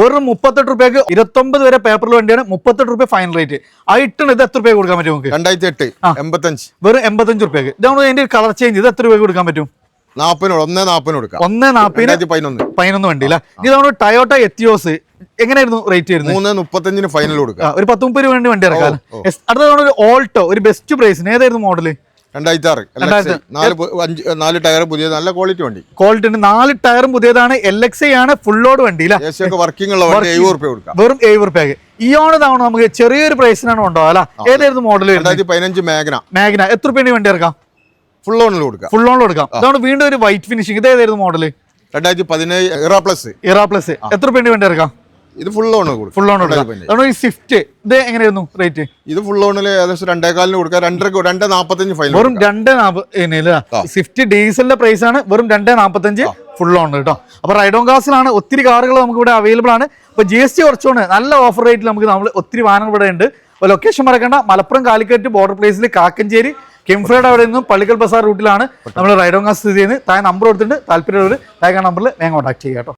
വെറും മുപ്പത്തെട്ട് റുപ്യക്ക് ഇരുപത്തൊമ്പത് വരെ പേപ്പറിൽ വേണ്ടിയാണ് മുപ്പത്തെട്ട് റുപ്യ ഫൈനൽ റേറ്റ് ആ ഇട്ടാണ് ഇത് എത്ര രൂപ കൊടുക്കാൻ പറ്റും നമുക്ക്? രണ്ടായിരത്തി എട്ട് എൺപത്തഞ്ച്. വെറും എൺപത്തഞ്ച് റുപ്യക്ക്. ഇതാണ് അതിന്റെ കളർ ചേഞ്ച് ഇത് എത്ര രൂപ കൊടുക്കാൻ പറ്റും? നാപ്പതിനോട് ഒന്നേ നാപ്പതിന് കൊടുക്കാം. ഒന്നേ നാൽപ്പതിന് രണ്ടായിരത്തി പതിനൊന്ന് പതിനൊന്ന് വണ്ടി അല്ലേ? ഇത് നമ്മുടെ ടയോട്ട എത്തിയോസ് എങ്ങനെയായിരുന്നു റേറ്റ് വരുന്നത്? മൂന്ന് മുപ്പത്തഞ്ചിന് ഫൈനൽ കൊടുക്കാം. ഒരു പത്ത് മുപ്പത് രൂപ വേണ്ടി വണ്ടി ഇറക്കാം അടുത്ത അടുത്തതാണ് ഒരു ഓൾട്ടോ ഒരു ബെസ്റ്റ് പ്രൈസിന് ഏതായിരുന്നു മോഡൽ രണ്ടായിരത്തി ആറ് നാല് അഞ്ച് നാല് ടയർ പുതിയ നല്ല ക്വാളിറ്റി വണ്ടി. ക്വാളിറ്റി നാല് ടയറും പുതിയതാണ്. എൽ എക്സ് ആണ് ഫുൾ ലോഡ് വണ്ടി വർക്കിംഗ് ഉള്ള വണ്ടി എഴുപത് റുപ്യ കൊടുക്കാം. വെറും എഴുപത് റുപ്യക്ക് ഇയോണ് തവണ നമുക്ക്. ചെറിയൊരു പ്രൈസിനാണ് ഉണ്ടാവുക അല്ല? ഏതായിരുന്നു മോഡൽ രണ്ടായിരത്തി പതിനഞ്ച് മേഘന മാഗ്ന എത്ര രൂപ വണ്ടി ഇറക്കാം ഫുൾ ഓണിൽ കൊടുക്കാം. ഫുൾ ഓണിൽ കൊടുക്കാം ഇതാണ് വീണ്ടും ഒരു വൈറ്റ് ഫിനിഷിംഗ് ഇത് ഏതായിരുന്നു മോഡൽ രണ്ടായിരത്തി പതിനേഴ് ഇറ പ്ലസ് ഇറാ പ്ലസ് എത്ര രൂപ വണ്ടി ഇറക്കാം ഇത് ഫുൾ ഓൺ ഫുൾ ഓൺ കൊടുക്കാം സ്വിഫ്റ്റ് ഇത് എങ്ങനെയായിരുന്നു റേറ്റ് ഇത് ഫുൾ ഓണിൽ ഏകദേശം രണ്ടേകാലിന് കൊടുക്കുക. രണ്ടര രണ്ട് നാപ്പത്തഞ്ച് ഫൈനൽ വെറും രണ്ട്. സ്വിഫ്റ്റ് ഡീസലിന്റെ പ്രൈസ് ആണ് വെറും രണ്ട് നാൽപ്പത്തഞ്ച് ഫുൾ ഓൺ കേട്ടോ അപ്പൊ റൈഡോൺ കാസിലാണ് ഒത്തിരി കാറുകൾ നമുക്ക് ഇവിടെ അവൈലബിൾ ആണ്. ഇപ്പൊ ജി എസ് ടി കുറച്ചുകൊണ്ട് നല്ല ഓഫർ റേറ്റിൽ നമുക്ക് നമ്മൾ ഒത്തിരി വാഹനങ്ങൾ ഇവിടെ ഉണ്ട്. അപ്പോൾ ലൊക്കേഷൻ മറക്കണ്ട. മലപ്പുറം കാലിക്കറ്റ് ബോർഡർ പ്ലേസിൽ കാക്കഞ്ചേരി കിംഫ്രയുടെ അവിടെ നിന്നും പള്ളിക്കൽ ബസാർ റൂട്ടിലാണ് നമ്മൾ റൈഡോൺ കാസ് സ്ഥിതി ചെയ്യുന്നത്. താഴെ നമ്പർ കൊടുത്തിട്ടുണ്ട്. താല്പര്യമുള്ളവർ താഴെ നമ്പറിൽ വേഗം കോൺടാക്ട് ചെയ്യാം കേട്ടോ